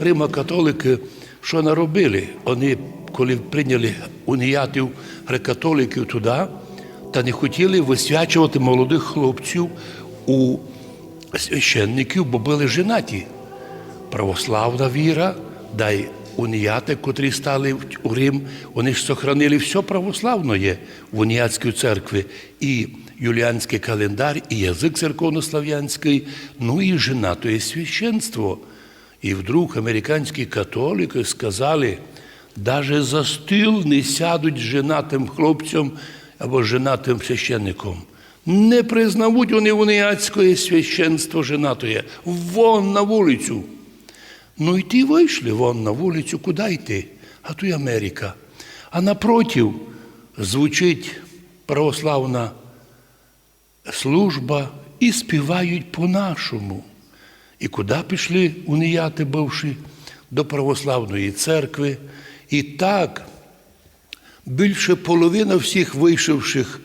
Рима-католики що наробили? Вони, коли прийняли уніятів греко-католиків туди, та не хотіли висвячувати молодих хлопців у священників, бо були женаті. Православна віра, дай уніяти, котрі стали у Рим, вони ж сохранили все православне в уніатській церкві. І юліанський календар, і язик церковнослав'янський, ну і жена, то є священство. І вдруг американські католики сказали, даже за стіл не сядуть женатим хлопцям або женатим священником. Не признавуть вони уніатське священство женатоє. Вон на вулицю. Ну і ті вийшли вон на вулицю, куди йти? А то й Америка. А напротив звучить православна служба і співають по-нашому. І куди пішли уніяти бивши? До православної церкви. І так більше половина всіх вийшовших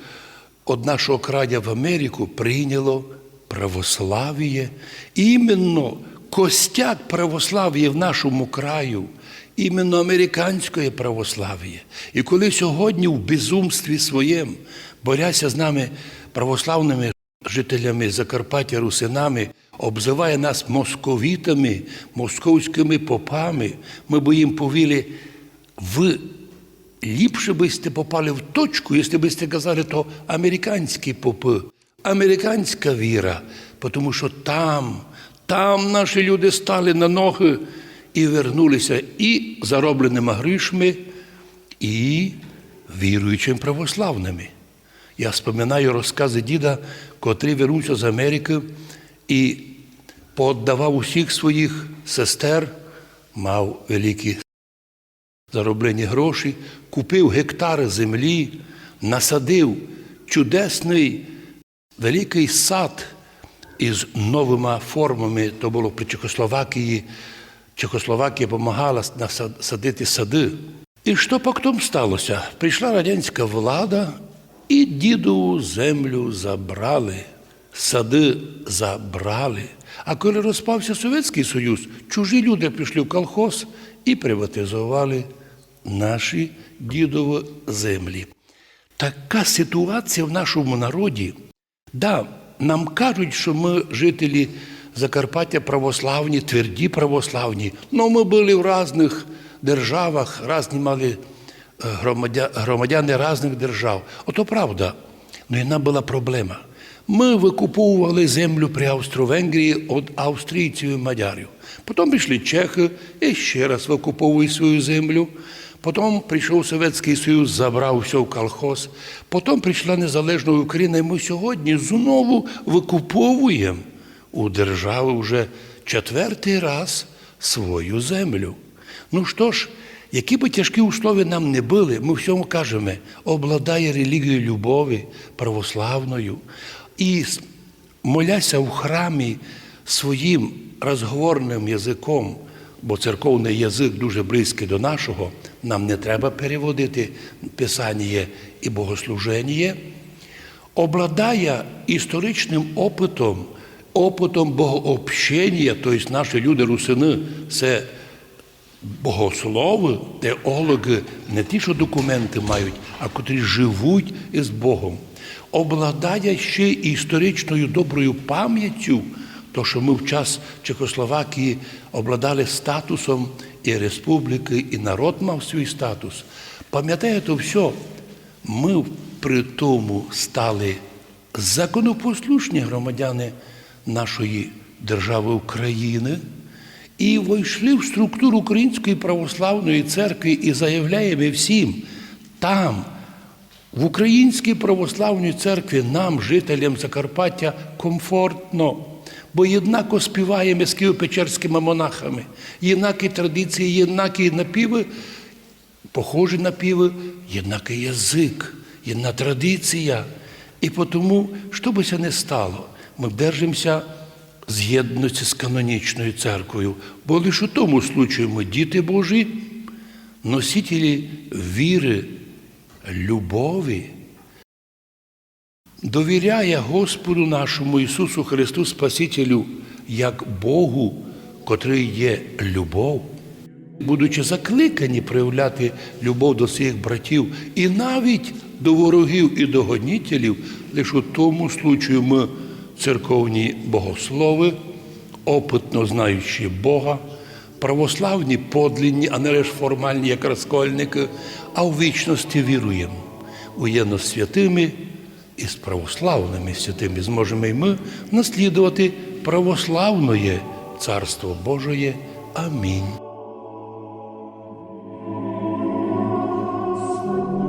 від нашого края в Америку прийняло православ'я. Іменно костяк православ'я в нашому краю, іменно американське православ'я. І коли сьогодні в безумстві своєму боряться з нами православними жителями Закарпаття, русинами, обзиває нас московітами, московськими попами, ми б їм повіли, ви ліпше би попали в точку, якщо би сте казали, то американські попи, американська віра, тому що там, там наші люди стали на ноги і вернулися і заробленими грішми, і віруючими православними. Я споминаю розкази діда, котрий вернувся з Америки і пооддавав усіх своїх сестер, мав великі зароблені гроші, купив гектари землі, насадив чудесний великий сад із новими формами. То було при Чехословакії. Чехословакія допомагала садити сади. І що потім сталося? Прийшла радянська влада і дідову землю забрали, сади забрали. А коли розпався Совєтський Союз, чужі люди пішли в колхоз і приватизували наші дідові землі. Така ситуація в нашому народі. Да, нам кажуть, що ми жителі Закарпаття православні, тверді православні. Ну, ми були в різних державах, різні мали е, громадяни різних держав. Ото правда. Ну і нам була проблема. Ми викуповували землю при Австро-Венгрії від австрійців і мадярів. Потім пішли чехи і ще раз викуповують свою землю. Потім прийшов Совєтський Союз, забрав все в колхоз. Потім прийшла незалежна Україна, і ми сьогодні знову викуповуємо у держави вже четвертий раз свою землю. Ну що ж, які би тяжкі условия нам не були, ми всьому кажемо, обладає релігією любові православною і моляся в храмі своїм розговорним язиком, бо церковний язик дуже близький до нашого, нам не треба переводити Писання і богослуження, обладає історичним опитом, опитом богообщення, тобто наші люди русини, це богослови, теологи, не ті, що документи мають, а котрі живуть із Богом, обладає ще і історичною доброю пам'яттю, то що ми в час Чехословакії обладали статусом і республіки, і народ мав свій статус. Пам'ятає то все, ми при тому стали законопослушні громадяни нашої держави України і війшли в структуру Української православної церкви і заявляємо всім, там, в Українській православній церкві, нам, жителям Закарпаття, комфортно. Бо єднако співаємо з києво-печерськими монахами, єднакі традиції, єднакі напіви, похожі напіви, єднакий язик, єдна традиція. І тому, що би це не стало, ми держимося з'єднуються з канонічною церквою, бо лише у тому случаю ми діти Божі, носителі віри, любові, довіряє Господу нашому Ісусу Христу Спасителю як Богу котрий є любов, будучи закликані проявляти любов до своїх братів і навіть до ворогів і до гонітелів, лише у тому случаю ми, церковні богослови, опитно знаючи Бога, православні подлінні, а не лише формальні, як розкольники, а в вічності віруємо. Уєдно з святими і з православними святими зможемо і ми наслідувати православне Царство Божоє. Амінь.